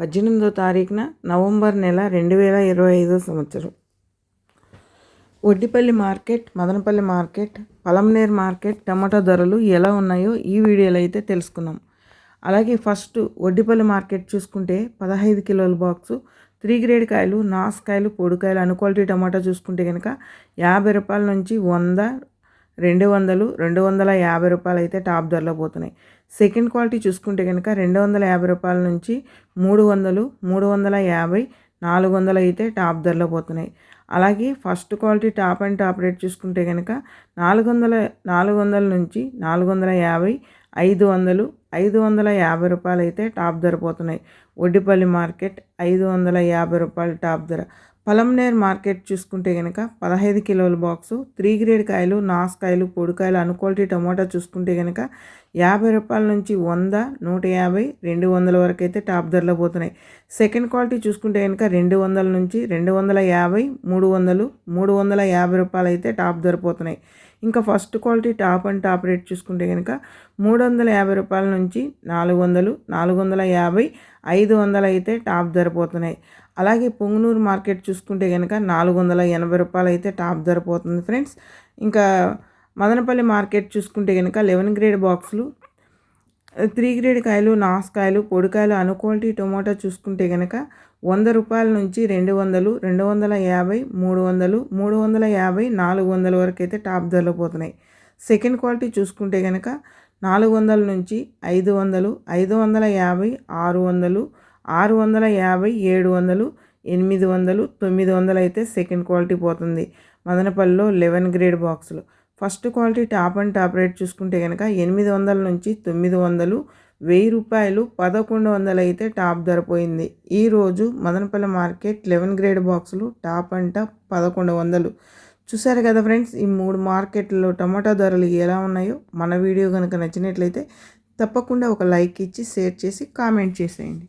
పద్దెనిమిదో తారీఖున నవంబర్ నెల రెండు వేల ఇరవై ఐదో సంవత్సరం. Vaddipalli market Madanapalle market Palamaner market tomato ధరలు ఎలా ఉన్నాయో ఈ వీడియోలో అయితే తెలుసుకున్నాం అలాగే ఫస్ట్ వడ్డిపల్లి మార్కెట్ చూసుకుంటే పదహైదు కిలోల బాక్సు త్రీ గ్రేడ్ కాయలు నాసుకాయలు పొడికాయలు అనుక్వాలిటీ టమాటా చూసుకుంటే కనుక యాభై రూపాయల నుంచి వంద రెండు వందలు రెండు వందల యాభై రూపాయలు అయితే టాప్ ధరలో పోతున్నాయి. సెకండ్ క్వాలిటీ చూసుకుంటే కనుక రెండు వందల యాభై రూపాయల నుంచి మూడు వందలు మూడు వందల యాభై నాలుగు వందలు అయితే టాప్ ధరలో పోతున్నాయి. అలాగే first quality top and top rate చూసుకుంటే కనుక నాలుగు వందల నాలుగు వందల నుంచి నాలుగు వందల యాభై ఐదు వందలు ఐదు వందల యాభై రూపాయలు అయితే టాప్ ధర పోతున్నాయి. ఒడ్డిపల్లి మార్కెట్ ఐదు వందల యాభై రూపాయలు టాప్ ధర. పలంనేర్ మార్కెట్ చూసుకుంటే కనుక పదహైదు కిలోల బాక్సు త్రీ గ్రేడ్ కాయలు నాసుకాయలు పొడికాయలు అనుక్వాలిటీ టమాటా చూసుకుంటే కనుక యాభై రూపాయల నుంచి వంద నూట యాభై రెండు వందల వరకు అయితే టాప్ ధరలో పోతున్నాయి. సెకండ్ క్వాలిటీ చూసుకుంటే కనుక రెండు వందల నుంచి రెండు వందల యాభై మూడు వందలు మూడు వందల యాభై రూపాయలు అయితే టాప్ ధర పోతున్నాయి. ఇంకా first quality top and top rate చూసుకుంటే కనుక మూడు వందల యాభై రూపాయల నుంచి నాలుగు వందలు నాలుగు వందల యాభై ఐదు వందలు అయితే టాప్ ధర పోతున్నాయి. అలాగే పొంగునూరు మార్కెట్ చూసుకుంటే కనుక నాలుగు వందల ఎనభై రూపాయలు అయితే టాప్ ధర పోతుంది ఫ్రెండ్స్. ఇంకా మదనపల్లి మార్కెట్ చూసుకుంటే కనుక లెవెన్ గ్రేడ్ బాక్సులు త్రీ గ్రేడ్ కాయలు నాసుకాయలు పొడికాయలు అనుక్వాలిటీ టొమాటో చూసుకుంటే కనుక వంద రూపాయల నుంచి రెండు వందలు రెండు వందల యాభై మూడు వందలు మూడు వందల యాభై నాలుగు వందల వరకు అయితే టాప్ ధరలో పోతున్నాయి. సెకండ్ క్వాలిటీ చూసుకుంటే కనుక నాలుగు వందల నుంచి ఐదు వందలు ఐదు వందల యాభై ఆరు వందలు ఆరు వందల యాభై ఏడు వందలు ఎనిమిది వందలు తొమ్మిది వందలు అయితే సెకండ్ క్వాలిటీ పోతుంది. మదనపల్లిలో లెవెన్ గ్రేడ్ బాక్సులు. First quality top and top rate చూసుకుంటే కనుక ఎనిమిది వందల నుంచి తొమ్మిది వందలు వెయ్యి రూపాయలు పదకొండు వందలు అయితే టాప్ ధర పోయింది. ఈరోజు మదనపల్లి మార్కెట్ లెవెన్ గ్రేడ్ బాక్సులు టాప్ అండ్ టాప్ పదకొండు వందలు. చూసారు కదా ఫ్రెండ్స్ ఈ మూడు మార్కెట్లలో టమాటా ధరలు ఎలా ఉన్నాయో? మన వీడియో కనుక నచ్చినట్లయితే తప్పకుండా ఒక లైక్ ఇచ్చి షేర్ చేసి కామెంట్ చేసేయండి.